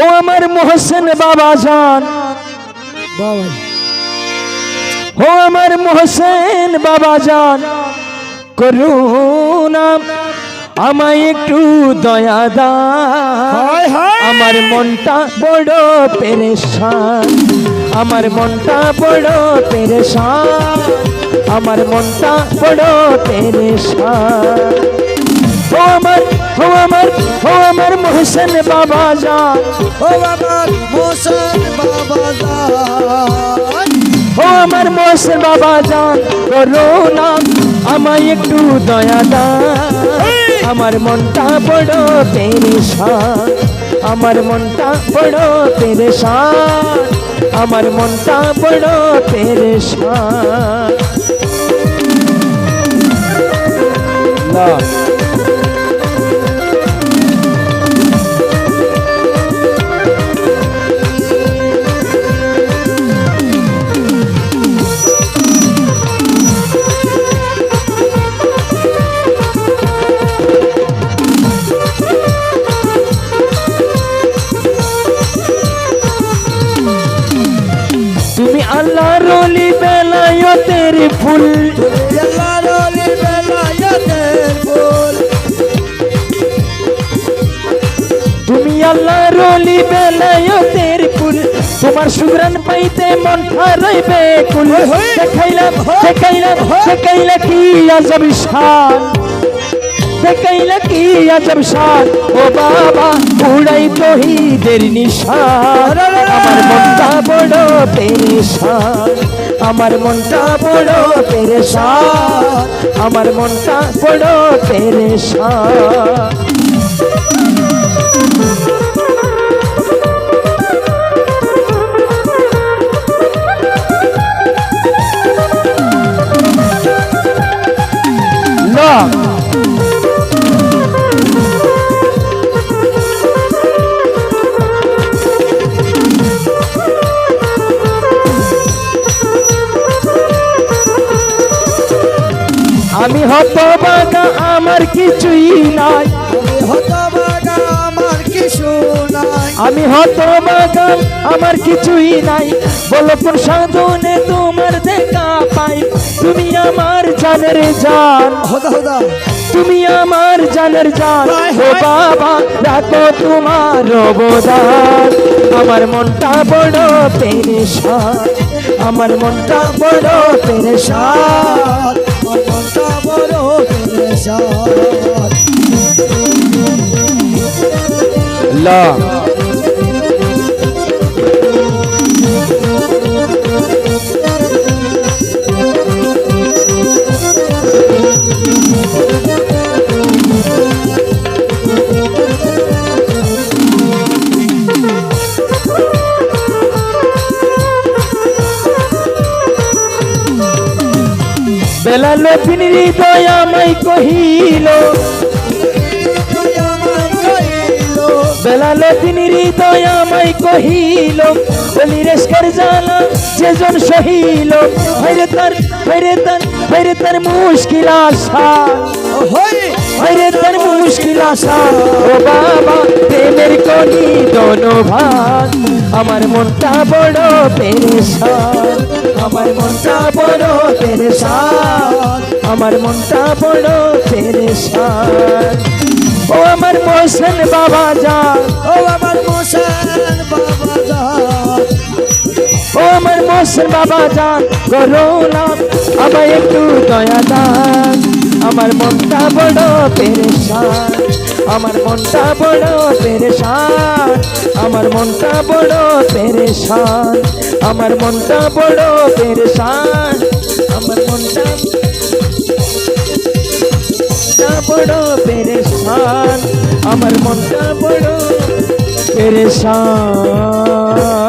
ও আমার মোহসেন বাবা যান ও আমার মোহসেন বাবা যান করুণা আমায় একটু দয়া হায়। আমার মনটা বড় পেরেশান। আমার মনটা বড় পেরেশান। আমার মনটা বড় পেরেশান। ও আমার ও আমার ও আমার মোহসেন বাবা যা। ও আমার মোসন বাবা যা। ও আমার মোহসেন বাবা যান করুণা আমায় একটু দয়া দান আমার মনটা বড় পেরেশান। আমার মনটা বড় পেরেশান। আমার মনটা বড় পেরেশান। না। ফুল। তুমি আল্লাহ রলি বেলায়তের ফুল তোমার সুগ্রান পাইতে মন রইবে কুল। দেখাইলাম দেখাইলাম দেখাইলা কি আজব শান? দেখাইলা কি আজব শান? ও বাবা উড়াই তহিদের নিশান। আমার মনটা বড় পেরেশান। আমার মনটা বড় পেরেশান আমার মনটা বড় পেরেশান। আমি হতবাগা আমার কিছুই নাই। আমি হতবাগা আমার কিছু নাই। আমি হতবাগা আমার কিছুই নাই। বলো সাধনে তোমার দেখা পাই। তুমি আমার জানের জান। হদা হদা। তুমি আমার জানের জান। ও বাবা রাখো তোমার অবদান। আমার মনটা বড় পেরেশান। আমার মনটা বড় পেরেশান। লা। বেলা লপিন হৃদয় আমায় কহিল। তুই আমার বেলা লপিন হৃদয় আমায় কহিল বলি রেস্কার জানা যেজন সহিল। হইরে তার হইরে তার হইরে তার মুশকিল আশা। হইরে তার মুশকিল আশা। ও বাবা প্রেমের কলি দোনো ভাগ আমার মনটা বড় আমার মনটা বড় পেরেশান। আমার মনটা বড় পেরেশান ও আমার মোহসেন বাবা যান ও আমার মোসন বাবা জান ও আমার মোহসেন বাবা যান করোনা আমায় একটু দয়া দান আমার মনটা বড় পেরেশান আমার মনটা বড় পেরেশান, আমার মনটা বড় পেরেশান, আমার মনটা বড় পেরেশান, আমার মনটা বড় পেরেশান, আমার মনটা বড় পেরেশান।